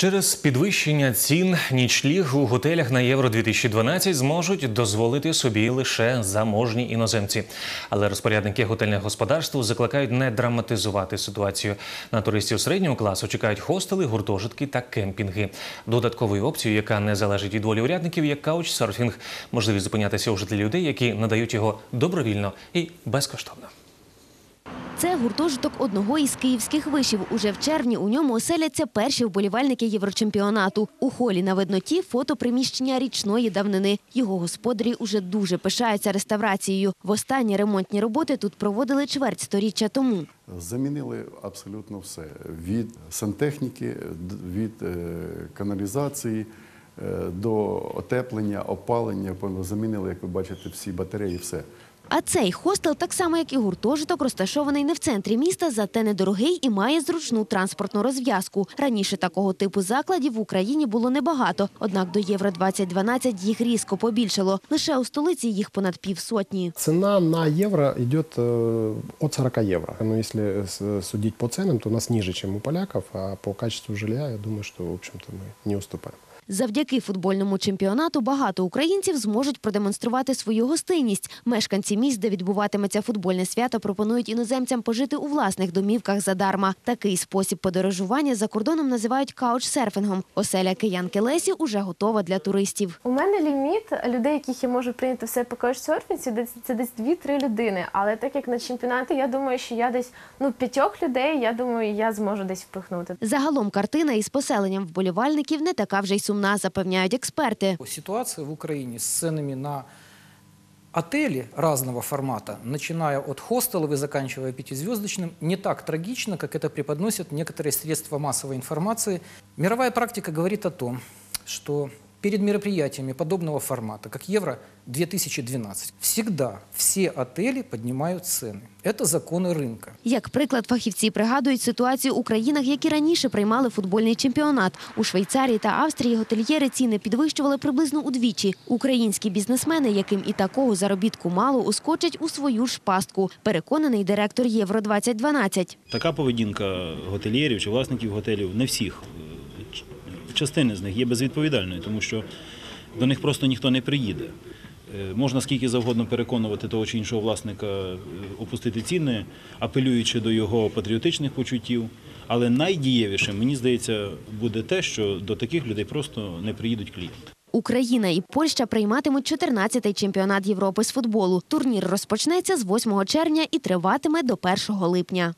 Через підвищення цін нічліг у готелях на Євро 2012 зможуть дозволити собі лише заможні іноземці. Але розпорядники готельних господарств закликають не драматизувати ситуацію. На туристів середнього класу чекають хостели, гуртожитки та кемпінги. Додатковою опцією, яка не залежить від волі урядників, є каучсерфінг, можливість зупинятися у житлі людей, які надають його добровільно і безкоштовно. Це гуртожиток одного із київських вишів. Уже в червні у ньому оселяться перші вболівальники Єврочемпіонату. У холі на видноті фото приміщення річної давнини. Його господарі уже дуже пишаються реставрацією. Востанні ремонтні роботи тут проводили чверть сторіччя тому. Замінили абсолютно все: від сантехніки, від е, каналізації е, до отеплення, опалення. Замінили, як ви бачите, всі батареї, все. А цей хостел, так само як і гуртожиток, розташований не в центрі міста, зате недорогий і має зручну транспортну розв'язку. Раніше такого типу закладів в Україні було небагато. Однак до Євро 2012 їх різко побільшало. Лише у столиці їх понад півсотні. Цена на евро идет э, от 40 евро. Но если с- судить по ценам, то у нас ниже, чем у поляков, а по качеству жилья, я думаю, что, в общем-то, мы не уступаем. Завдяки футбольному чемпіонату багато українців зможуть продемонструвати свою гостинність. Мешканці міст, де відбуватиметься футбольне свято, пропонують іноземцям пожити у власних домівках задарма. Такий спосіб подорожування за кордоном називають каучсерфінгом. Оселя киянки Лесі уже готова для туристів. У мене ліміт людей, яких я можу прийняти все по каучсерфінці, десь це десь 2-3 людини. Але так як на чемпіонаті, я думаю, що я десь ну п'ятьох людей, я думаю, я зможу десь впихнути. Загалом картина із поселенням вболівальників не така вже й сумна, запевняють експерти. Ситуация в Украине с ценами на отели разного формата, начиная от хостелов и заканчивая пятизвездочным, не так трагично, как это преподносят некоторые средства массовой информации. Мировая практика говорит о том, что перед мероприятиями подобного формата, как Евро-2012, всегда все отели поднимают цены. Это законы рынка. Як приклад, фахівці пригадують ситуацію у країнах, які раніше приймали футбольний чемпіонат. У Швейцарії та Австрії готельєри ціни підвищували приблизно удвічі. Українські бізнесмени, яким і такого заробітку мало, ускочать у свою ж пастку. Переконаний директор Євро 2012 Така поведінка готельєрів чи власників готелів не всіх. Частини з них є безвідповідальною, тому що до них просто ніхто не приїде. Е, Можна скільки завгодно переконувати того чи іншого власника е, опустити ціни, апелюючи до його патріотичних почуттів. Але найдієвішим, мені здається, буде те, що до таких людей просто не приїдуть клієнти. Україна і Польща прийматимуть 14-й чемпіонат Європи з футболу. Турнір розпочнеться з 8 червня і триватиме до 1 липня.